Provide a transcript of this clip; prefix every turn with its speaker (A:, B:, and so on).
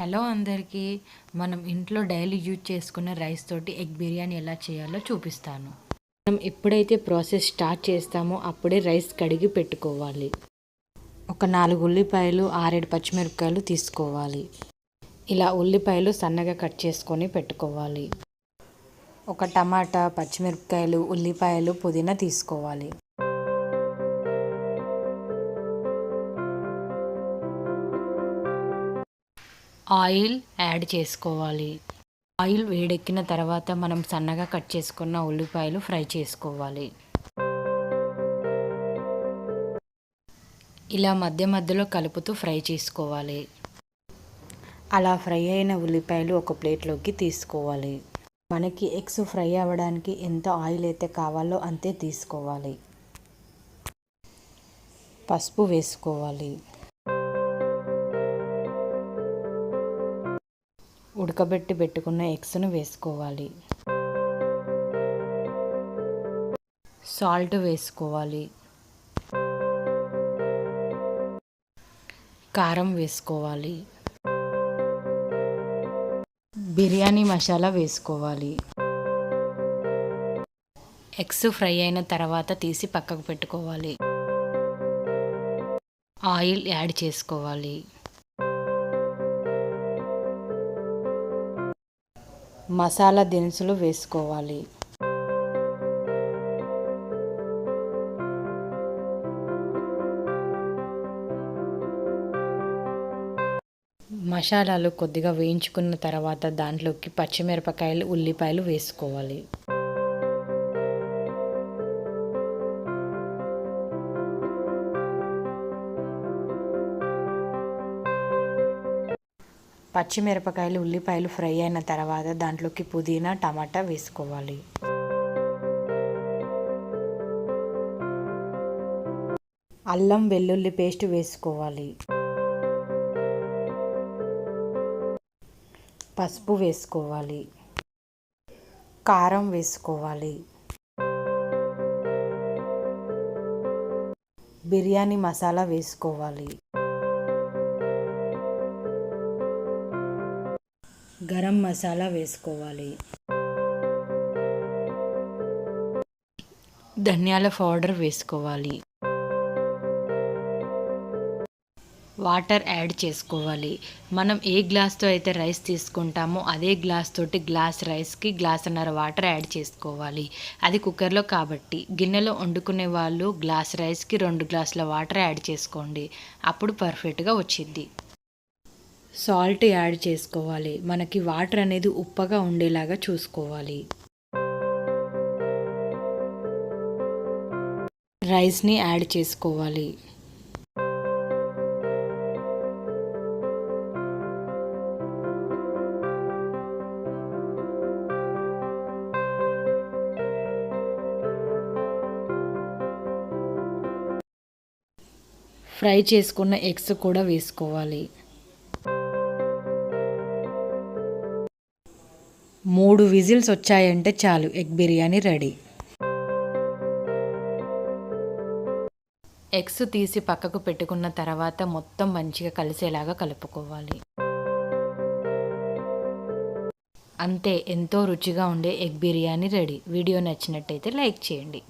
A: Hello అందరికీ మనం ఇంట్లో డైలీ యూజ్ చేసుకున్న రైస్ తోటి ఎగ్ బిర్యానీ ఎలా చేయాలో చూపిస్తాను. మనం ఎప్పుడైతే ప్రాసెస్ స్టార్ట్ చేస్తామో అప్పుడే రైస్ కడిగి పెట్టుకోవాలి. ఒక నాలుగు ఉల్లిపాయలు ఆరేడు పచ్చిమిరపకాయలు తీసుకోవాలి. ఇలా ఉల్లిపాయలు సన్నగా కట్ చేసుకొని పెట్టుకోవాలి. ఒక టమాటా పచ్చిమిరపకాయలు ఉల్లిపాయలు పుదీనా తీసుకోవాలి. ఆయిల్ యాడ్ చేసుకోవాలి. ఆయిల్ వేడెక్కిన తర్వాత మనం సన్నగా కట్ చేసుకున్న ఉల్లిపాయలు ఫ్రై చేసుకోవాలి. ఇలా మధ్య మధ్యలో కలుపుతూ ఫ్రై చేసుకోవాలి. అలా ఫ్రై అయిన ఉల్లిపాయలు ఒక ప్లేట్లోకి తీసుకోవాలి. మనకి ఎగ్స్ ఫ్రై అవ్వడానికి ఎంత ఆయిల్ అయితే కావాలో అంతే తీసుకోవాలి. పసుపు వేసుకోవాలి. ఉడకబెట్టి పెట్టుకున్న ఎగ్స్ను వేసుకోవాలి. సాల్ట్ వేసుకోవాలి. కారం వేసుకోవాలి. బిర్యానీ మసాలా వేసుకోవాలి. ఎగ్స్ ఫ్రై అయిన తర్వాత తీసి పక్కకు పెట్టుకోవాలి. ఆయిల్ యాడ్ చేసుకోవాలి. మసాలా దినుసులు వేసుకోవాలి. మసాలాలు కొద్దిగా వేయించుకున్న తర్వాత దాంట్లోకి పచ్చిమిరపకాయలు ఉల్లిపాయలు వేసుకోవాలి. పచ్చిమిరపకాయలు ఉల్లిపాయలు ఫ్రై అయిన తర్వాత దాంట్లోకి పుదీనా టమాటా వేసుకోవాలి. అల్లం వెల్లుల్లి పేస్ట్ వేసుకోవాలి. పసుపు వేసుకోవాలి. కారం వేసుకోవాలి. బిర్యానీ మసాలా వేసుకోవాలి. గరం మసాలా వేసుకోవాలి. ధనియాల పౌడర్ వేసుకోవాలి. వాటర్ యాడ్ చేసుకోవాలి. మనం ఏ గ్లాస్తో అయితే రైస్ తీసుకుంటామో అదే గ్లాస్ తోటి గ్లాస్ రైస్కి గ్లాసున్నర వాటర్ యాడ్ చేసుకోవాలి. అది కుక్కర్లో కాబట్టి గిన్నెలో వండుకునే వాళ్ళు గ్లాస్ రైస్కి రెండు గ్లాసుల వాటర్ యాడ్ చేసుకోండి. అప్పుడు పర్ఫెక్ట్గా వచ్చింది సాల్ట్ యాడ్ చేసుకోవాలి. మనకి వాటర్ అనేది ఉప్పగా ఉండేలాగా చూసుకోవాలి. రైస్ని యాడ్ చేసుకోవాలి. ఫ్రై చేసుకున్న ఎగ్స్ కూడా వేసుకోవాలి. మూడు విజిల్స్ వచ్చాయంటే చాలు ఎగ్ బిర్యానీ రెడీ. ఎగ్స్ తీసి పక్కకు పెట్టుకున్న తర్వాత మొత్తం మంచిగా కలిసేలాగా కలుపుకోవాలి. అంతే ఎంతో రుచిగా ఉండే ఎగ్ బిర్యానీ రెడీ. వీడియో నచ్చినట్టయితే లైక్ చేయండి.